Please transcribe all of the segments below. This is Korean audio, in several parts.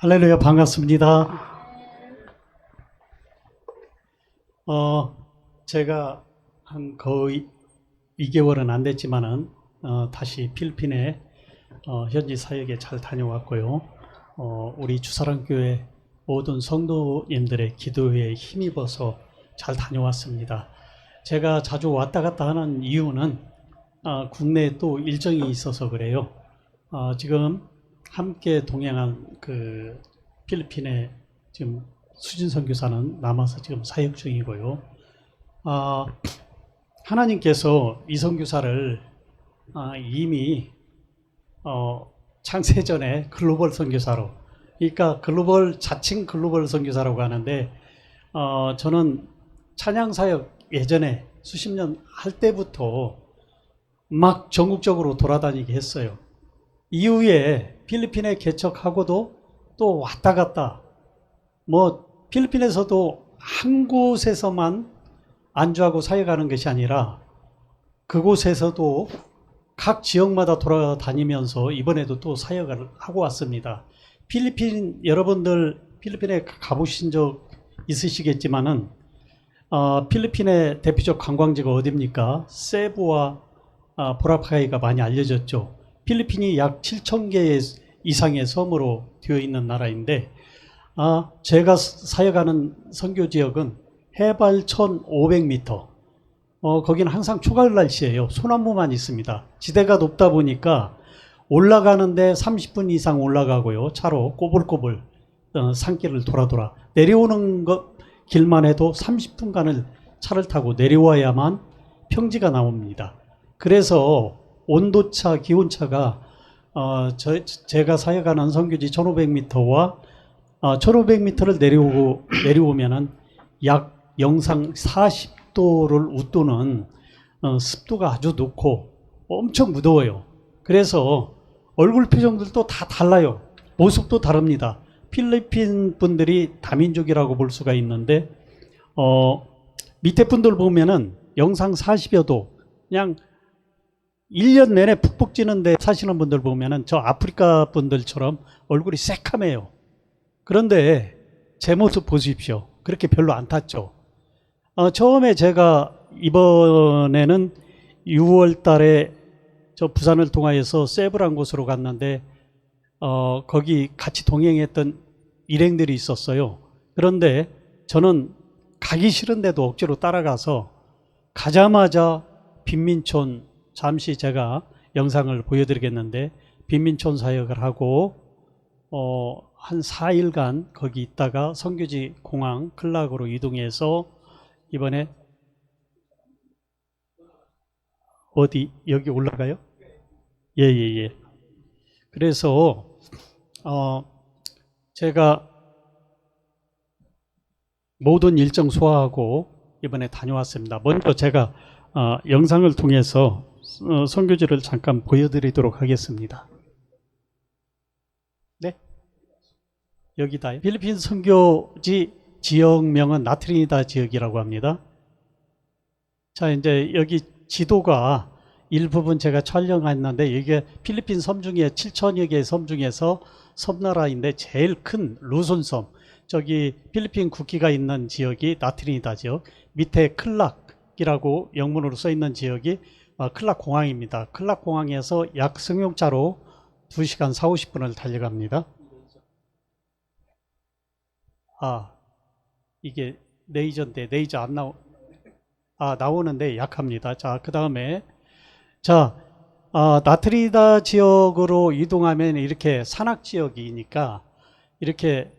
할렐루야 반갑습니다. 어, 제가 한 거의 2개월은 안 됐지만은 어, 다시 필리핀에 어, 현지 사역에 잘 다녀왔고요. 어, 우리 주사랑교회 모든 성도님들의 기도에 힘입어서 잘 다녀왔습니다. 제가 자주 왔다 갔다 하는 이유는 어, 국내에 또 일정이 있어서 그래요. 어, 지금 함께 동행한 그 필리핀의 지금 수진 선교사는 남아서 지금 사역 중이고요. 아, 하나님께서 이 선교사를 아, 이미 어, 창세전에 글로벌 선교사로, 그러니까 글로벌 자칭 글로벌 선교사라고 하는데 어, 저는 찬양 사역 예전에 수십 년 할 때부터 막 전국적으로 돌아다니게 했어요. 이후에 필리핀에 개척하고도 또 왔다 갔다 뭐 필리핀에서도 한 곳에서만 안주하고 사역하는 것이 아니라 그곳에서도 각 지역마다 돌아다니면서 이번에도 또 사역을 하고 왔습니다. 필리핀 여러분들 필리핀에 가보신 적 있으시겠지만은 어, 필리핀의 대표적 관광지가 어디입니까? 세부와 아, 보라파이가 많이 알려졌죠. 필리핀이 약 7천 개 이상의 섬으로 되어 있는 나라인데 아, 제가 사역하는 선교 지역은 해발 1,500m. 어, 거기는 항상 초가을 날씨예요. 소나무만 있습니다. 지대가 높다 보니까 올라가는데 30분 이상 올라가고요. 차로 꼬불꼬불 어, 산길을 돌아 돌아 내려오는 것 길만 해도 30분간을 차를 타고 내려와야만 평지가 나옵니다. 그래서 온도차, 기온차가 어, 저, 제가 사역하는 선교지 1500m와 어, 1500m를 내려오고 내려오면은 약 영상 40도를 웃도는 어, 습도가 아주 높고 엄청 무더워요. 그래서 얼굴 표정들도 다 달라요. 모습도 다릅니다. 필리핀 분들이 다민족이라고 볼 수가 있는데 어, 밑에 분들 보면은 영상 40여 도 그냥 1년 내내 푹푹 찌는데 사시는 분들 보면은 저 아프리카 분들처럼 얼굴이 새카매요. 그런데 제 모습 보십시오. 그렇게 별로 안 탔죠. 어, 처음에 제가 이번에는 6월 달에 저 부산을 통하여서 세브란 곳으로 갔는데 어, 거기 같이 동행했던 일행들이 있었어요. 그런데 저는 가기 싫은데도 억지로 따라가서 가자마자 빈민촌 잠시 제가 영상을 보여드리겠는데 빈민촌 사역을 하고 어, 한 4일간 거기 있다가 성교지 공항 클락으로 이동해서 이번에 어디 여기 올라가요? 예예예. 예, 예. 그래서 어, 제가 모든 일정 소화하고 이번에 다녀왔습니다. 먼저 제가 어, 영상을 통해서 어, 선교지를 잠깐 보여드리도록 하겠습니다. 네, 여기다 필리핀 선교지 지역명은 나트리니다 지역이라고 합니다. 자, 이제 여기 지도가 일부분 제가 촬영했는데 이게 필리핀 섬 중에 7천여 개의 섬 중에서 섬나라인데 제일 큰 루손섬 저기 필리핀 국기가 있는 지역이 나트리니다 지역 밑에 클락이라고 영문으로 써 있는 지역이 어, 클락 공항입니다. 클락 공항에서 약 승용차로 2시간 4, 50분을 달려갑니다. 아, 이게 레이저인데 레이저 안 나오 아, 나오는데 약합니다. 자, 그 다음에 자, 아, 나트리다 지역으로 이동하면 이렇게 산악 지역이니까 이렇게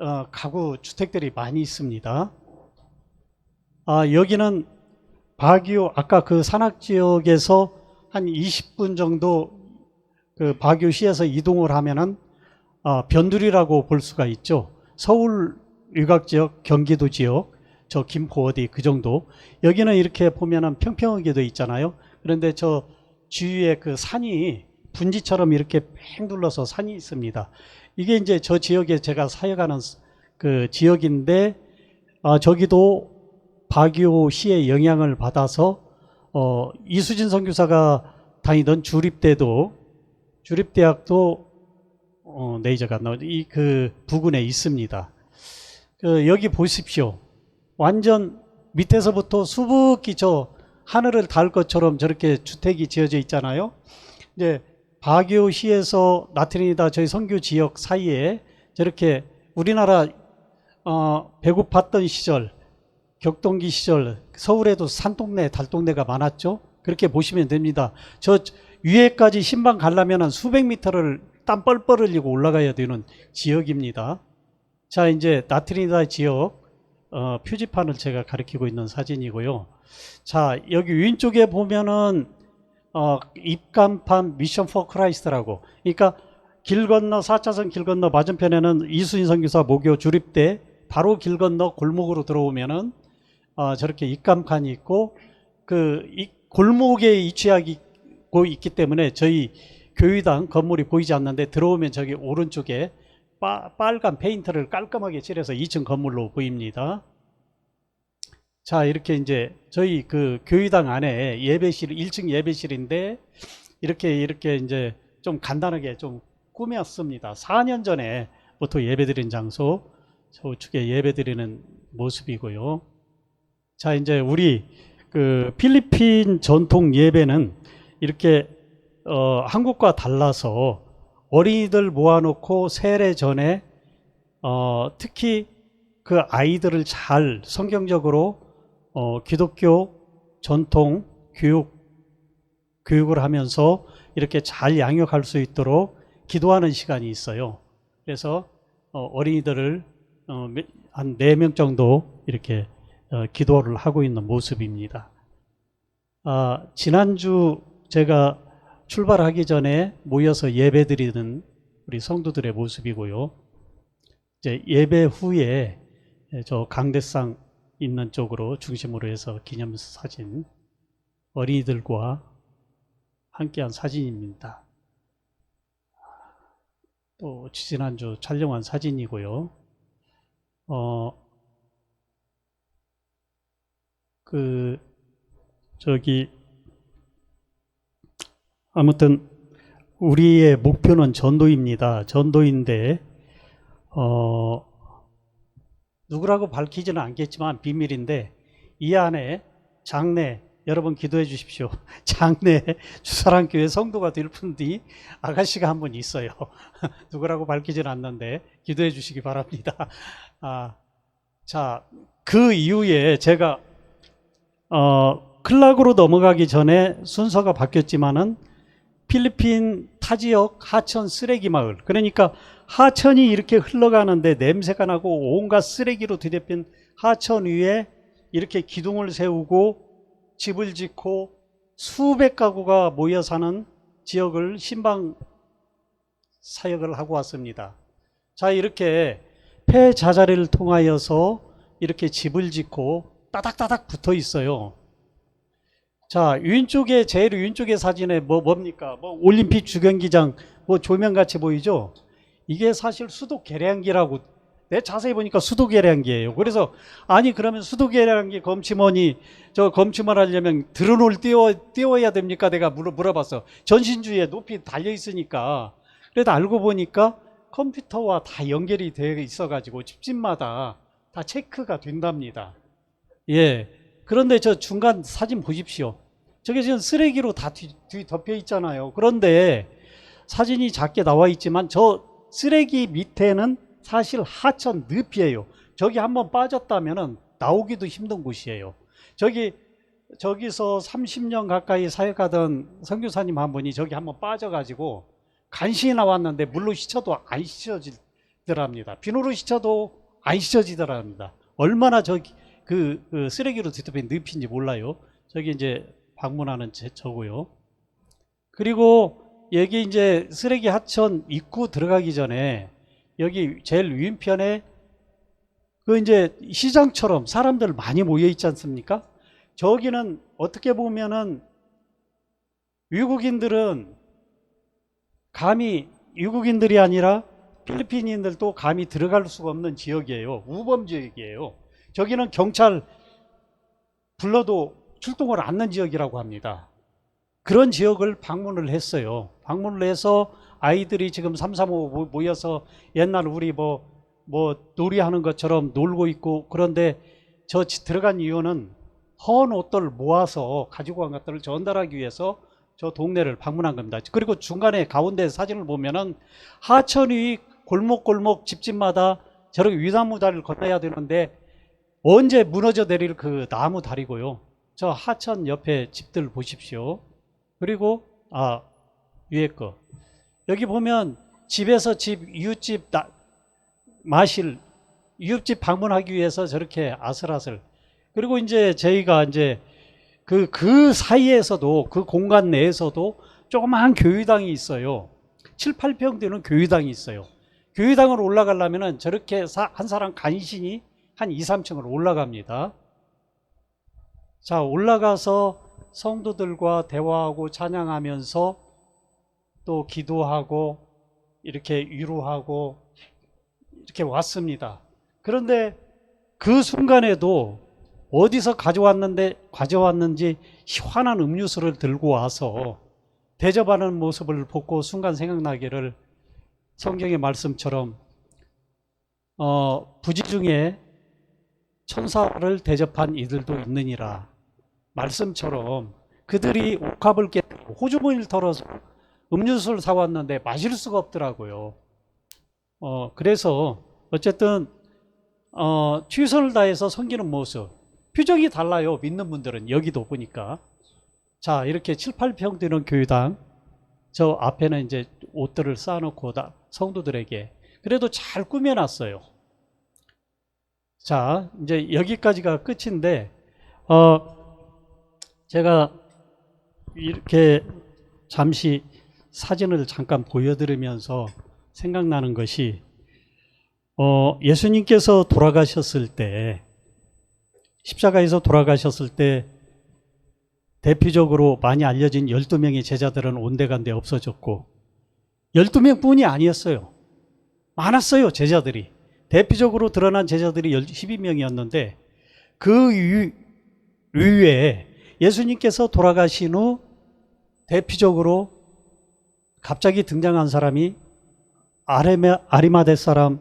어, 가구 주택들이 많이 있습니다. 아, 여기는 바기오 아까 그 산악 지역에서 한 20분 정도 그 바기오시에서 이동을 하면은 어, 변두리라고 볼 수가 있죠. 서울 유곽 지역, 경기도 지역, 저 김포 어디 그 정도. 여기는 이렇게 보면은 평평하게 돼 있잖아요. 그런데 저 주위에 그 산이 분지처럼 이렇게 팽 둘러서 산이 있습니다. 이게 이제 저 지역에 제가 사역하는 그 지역인데 아, 저기도 바기오시의 영향을 받아서 어, 이수진 선교사가 다니던 주립대도 주립대학도 어, 레이저가 나오 이그 부근에 있습니다. 그 여기 보십시오. 완전 밑에서부터 수북히 저 하늘을 닿을 것처럼 저렇게 주택이 지어져 있잖아요. 이제 바교시에서 나트리다 저희 선교 지역 사이에 저렇게 우리나라 어, 배고팠던 시절, 격동기 시절 서울에도 산동네, 달동네가 많았죠. 그렇게 보시면 됩니다. 저 위에까지 신방 가려면 한 수백 미터를 땀 뻘뻘 흘리고 올라가야 되는 지역입니다. 자, 이제 나트리다 지역 어, 표지판을 제가 가리키고 있는 사진이고요. 자, 여기 왼쪽에 보면은 어, 입간판 미션 포 크라이스트라고. 그러니까 길 건너 4차선 길 건너 맞은편에는 이수인 선교사 모교 주립대 바로 길 건너 골목으로 들어오면은 어, 저렇게 입간판이 있고 그이 골목에 위치하고 있기 때문에 저희 교회당 건물이 보이지 않는데 들어오면 저기 오른쪽에 빠- 빨간 페인트를 깔끔하게 칠해서 2층 건물로 보입니다. 자, 이렇게 이제 저희 그 교회당 안에 예배실, 1층 예배실인데 이렇게 이렇게 이제 좀 간단하게 좀 꾸몄습니다. 4년 전에 부터 예배드린 장소, 저우측에 예배드리는 모습이고요. 자, 이제 우리 그 필리핀 전통 예배는 이렇게 어, 한국과 달라서 어린이들 모아놓고 세례 전에 어, 특히 그 아이들을 잘 성경적으로 어, 기독교 전통 교육 교육을 하면서 이렇게 잘 양육할 수 있도록 기도하는 시간이 있어요. 그래서 어, 어린이들을 어, 한네명 정도 이렇게 어, 기도를 하고 있는 모습입니다. 아, 지난주 제가 출발하기 전에 모여서 예배 드리는 우리 성도들의 모습이고요. 이제 예배 후에 저 강대상 있는 쪽으로 중심으로 해서 기념 사진 어린이들과 함께한 사진입니다. 또 지난주 촬영한 사진이고요. 어, 그, 저기, 아무튼, 우리의 목표는 전도입니다. 전도인데, 어, 누구라고 밝히지는 않겠지만 비밀인데, 이 안에 장래, 여러분 기도해 주십시오. 장래 주사랑교회 성도가 될 분이 아가씨가 한 분 있어요. 누구라고 밝히지는 않는데 기도해 주시기 바랍니다. 아, 자, 그 이후에 제가 어, 클락으로 넘어가기 전에 순서가 바뀌었지만은 필리핀 타 지역 하천 쓰레기 마을 그러니까 하천이 이렇게 흘러가는데 냄새가 나고 온갖 쓰레기로 뒤덮인 하천 위에 이렇게 기둥을 세우고 집을 짓고 수백 가구가 모여 사는 지역을 신방 사역을 하고 왔습니다. 자, 이렇게 폐자자리를 통하여서 이렇게 집을 짓고 따닥따닥 붙어 있어요. 자, 왼쪽에, 제일 왼쪽의 사진에 뭐, 뭡니까? 뭐, 올림픽 주경기장, 뭐, 조명 같이 보이죠? 이게 사실 수도 계량기라고, 내 자세히 보니까 수도 계량기예요. 그래서, 아니, 그러면 수도 계량기 검침원이, 저 검침을 하려면 드론을 띄워, 띄워야 됩니까? 내가 물어, 물어봤어. 전신주에 높이 달려 있으니까. 그래도 알고 보니까 컴퓨터와 다 연결이 되어 있어가지고 집집마다 다 체크가 된답니다. 예. 그런데 저 중간 사진 보십시오. 저게 지금 쓰레기로 다 뒤, 뒤 덮여 있잖아요. 그런데 사진이 작게 나와 있지만 저 쓰레기 밑에는 사실 하천 늪이에요. 저기 한번 빠졌다면은 나오기도 힘든 곳이에요. 저기 저기서 30년 가까이 사역하던 선교사님 한 분이 저기 한번 빠져가지고 간신히 나왔는데 물로 씻어도 안 씻어지더랍니다. 비누로 씻어도 안 씻어지더랍니다. 얼마나 저기 그, 그 쓰레기로 뒤덮인 늪인지 몰라요. 저기 이제 방문하는 제, 저고요. 그리고 여기 이제 쓰레기 하천 입구 들어가기 전에 여기 제일 왼편에 그 이제 시장처럼 사람들 많이 모여 있지 않습니까? 저기는 어떻게 보면은 외국인들은 감히 외국인들이 아니라 필리핀인들도 감히 들어갈 수가 없는 지역이에요. 우범 지역이에요. 저기는 경찰 불러도 출동을 않는 지역이라고 합니다. 그런 지역을 방문을 했어요. 방문을 해서 아이들이 지금 삼삼오오 모- 모여서 옛날 우리 뭐, 뭐 놀이하는 것처럼 놀고 있고 그런데 저 지- 들어간 이유는 헌 옷들 모아서 가지고 간 것들을 전달하기 위해서 저 동네를 방문한 겁니다. 그리고 중간에 가운데 사진을 보면은 하천이 골목골목 집집마다 저렇게 위나무 다리를 건너야 되는데 언제 무너져 내릴 그 나무 다리고요. 저 하천 옆에 집들 보십시오. 그리고 아 위에 거 여기 보면 집에서 집 이웃집 나, 마실 이웃집 방문하기 위해서 저렇게 아슬아슬 그리고 이제 저희가 이제 그, 그 사이에서도 그 공간 내에서도 조그마한 교회당이 있어요. 7, 8평 되는 교회당이 있어요. 교회당을 올라가려면은 저렇게 사- 한 사람 간신히 한 2, 3층을 올라갑니다. 자, 올라가서 성도들과 대화하고 찬양하면서 또 기도하고 이렇게 위로하고 이렇게 왔습니다. 그런데 그 순간에도 어디서 가져왔는데 가져왔는지 시원한 음료수를 들고 와서 대접하는 모습을 보고 순간 생각나기를 성경의 말씀처럼 어, 부지 중에 천사를 대접한 이들도 있느니라 말씀처럼 그들이 옥합을 깨고 호주머니를 털어서 음료수를 사왔는데 마실 수가 없더라고요. 어, 그래서 어쨌든 어, 최선을 다해서 섬기는 모습 표정이 달라요. 믿는 분들은 여기도 보니까 자 이렇게 7, 8평 되는 교회당 저 앞에는 이제 옷들을 쌓아놓고 다 성도들에게 그래도 잘 꾸며놨어요. 자 이제 여기까지가 끝인데 어 제가 이렇게 잠시 사진을 잠깐 보여드리면서 생각나는 것이 어 예수님께서 돌아가셨을 때 십자가에서 돌아가셨을 때 대표적으로 많이 알려진 12명의 제자들은 온데간데 없어졌고 12명 뿐이 아니었어요. 많았어요, 제자들이. 대표적으로 드러난 제자들이 12명이었는데 그 위- 위에 예수님께서 돌아가신 후 대표적으로 갑자기 등장한 사람이 아리마대 사람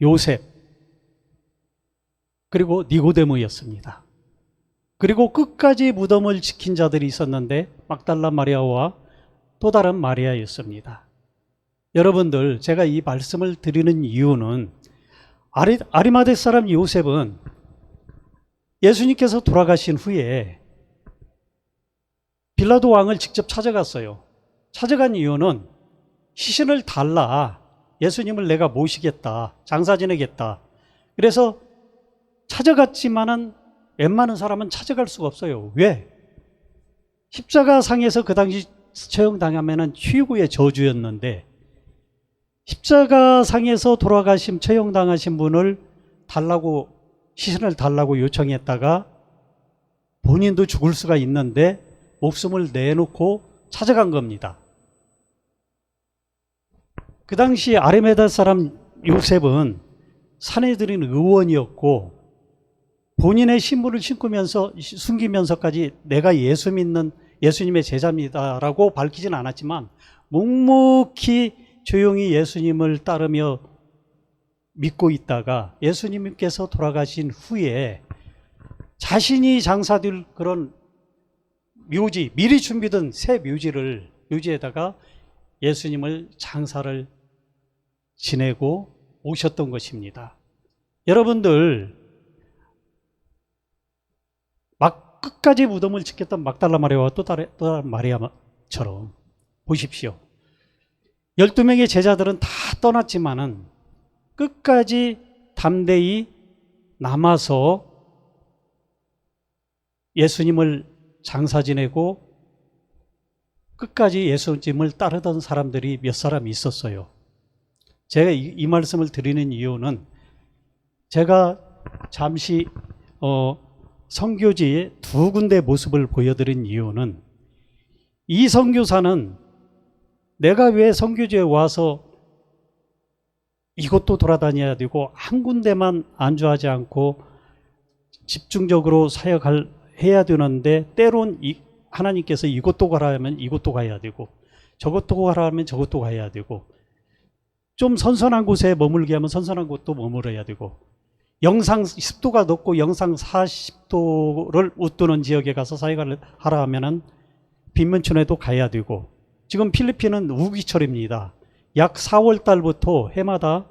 요셉 그리고 니고데모였습니다. 그리고 끝까지 무덤을 지킨 자들이 있었는데 막달라 마리아와 또 다른 마리아였습니다. 여러분들 제가 이 말씀을 드리는 이유는 아리, 아리마대 사람 요셉은 예수님께서 돌아가신 후에 빌라도 왕을 직접 찾아갔어요. 찾아간 이유는 시신을 달라 예수님을 내가 모시겠다 장사 지내겠다. 그래서 찾아갔지만은 웬만한 사람은 찾아갈 수가 없어요. 왜? 십자가 상에서 그 당시 처형당하면은 최고의 저주였는데 십자가 상에서 돌아가신 처형당하신 분을 달라고 시신을 달라고 요청했다가 본인도 죽을 수가 있는데 목숨을 내놓고 찾아간 겁니다. 그 당시 아레메다 사람 요셉은 사내들인 의원이었고 본인의 신분을 신고면서 숨기면서까지 내가 예수 믿는 예수님의 제자입니다라고 밝히진 않았지만 묵묵히 조용히 예수님을 따르며 믿고 있다가 예수님께서 돌아가신 후에 자신이 장사될 그런 묘지 미리 준비된 새 묘지를 묘지에다가 예수님을 장사를 지내고 오셨던 것입니다. 여러분들 막 끝까지 무덤을 지켰던 막달라 마리아와 또 다른, 마리아처럼 보십시오. 12명의 제자들은 다 떠났지만은 끝까지 담대히 남아서 예수님을 장사 지내고 끝까지 예수님을 따르던 사람들이 몇 사람 있었어요. 제가 이, 이 말씀을 드리는 이유는 제가 잠시 어, 성교지의 두 군데 모습을 보여드린 이유는 이 선교사는 내가 왜 선교지에 와서 이것도 돌아다녀야 되고 한 군데만 안주하지 않고 집중적으로 사역을 해야 되는데 때론 이, 하나님께서 이곳도 가라 하면 이곳도 가야 되고 저것도 하라면 저것도 가야 되고 좀 선선한 곳에 머물게 하면 선선한 곳도 머물어야 되고 영상 습도가 높고 영상 40도를 웃도는 지역에 가서 사회를 하라 하면은 빈면촌에도 가야 되고 지금 필리핀은 우기철입니다. 약 4월 달부터 해마다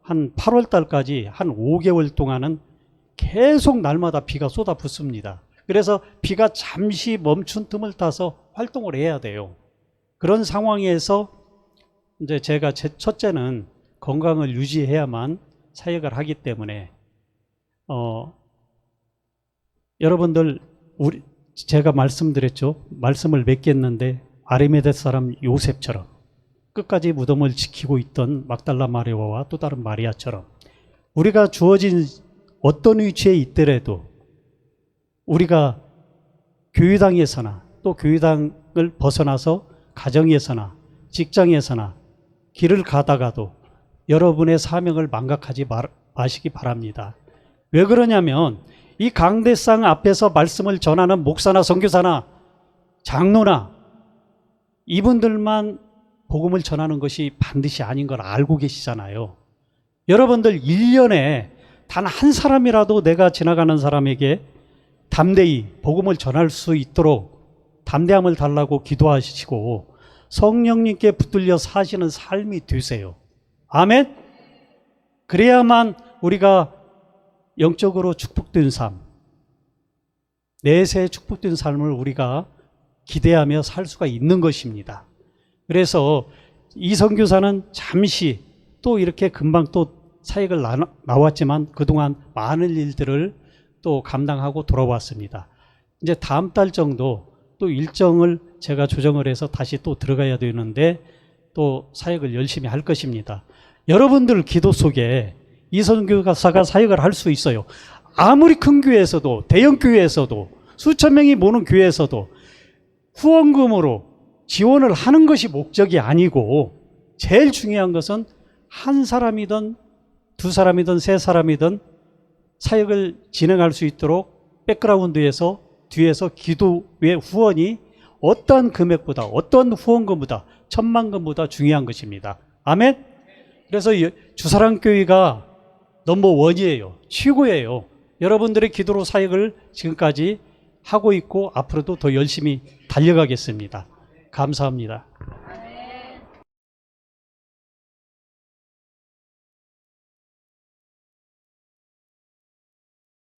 한 8월 달까지 한 5개월 동안은 계속 날마다 비가 쏟아붓습니다. 그래서 비가 잠시 멈춘 틈을 타서 활동을 해야 돼요. 그런 상황에서 이제 제가 제 첫째는 건강을 유지해야만 사역을 하기 때문에 어 여러분들 우리 제가 말씀드렸죠. 말씀을 맺겠는데 아리메데 사람 요셉처럼 끝까지 무덤을 지키고 있던 막달라 마리아와 또 다른 마리아처럼 우리가 주어진 어떤 위치에 있더라도 우리가 교회당에서나 또 교회당을 벗어나서 가정에서나 직장에서나 길을 가다가도 여러분의 사명을 망각하지 말- 마시기 바랍니다. 왜 그러냐면 이 강대상 앞에서 말씀을 전하는 목사나 선교사나 장로나 이분들만 복음을 전하는 것이 반드시 아닌 걸 알고 계시잖아요. 여러분들 1년에 단 한 사람이라도 내가 지나가는 사람에게 담대히 복음을 전할 수 있도록 담대함을 달라고 기도하시고 성령님께 붙들려 사시는 삶이 되세요. 아멘? 그래야만 우리가 영적으로 축복된 삶, 내세 축복된 삶을 우리가 기대하며 살 수가 있는 것입니다. 그래서 이 선교사는 잠시 또 이렇게 금방 또 사역을 나- 나왔지만 그동안 많은 일들을 또 감당하고 돌아왔습니다. 이제 다음 달 정도 또 일정을 제가 조정을 해서 다시 또 들어가야 되는데 또 사역을 열심히 할 것입니다. 여러분들 기도 속에 이 선교사가 사역을 할 수 있어요. 아무리 큰 교회에서도 대형 교회에서도 수천 명이 모는 교회에서도 후원금으로 지원을 하는 것이 목적이 아니고 제일 중요한 것은 한 사람이든 두 사람이든 세 사람이든 사역을 진행할 수 있도록 백그라운드에서 뒤에서 기도의 후원이 어떠한 금액보다 어떤 후원금보다 천만금보다 중요한 것입니다. 아멘. 그래서 이 주사랑 교회가 넘버 원이에요. 최고예요. 여러분들의 기도로 사역을 지금까지 하고 있고 앞으로도 더 열심히 달려가겠습니다. 감사합니다.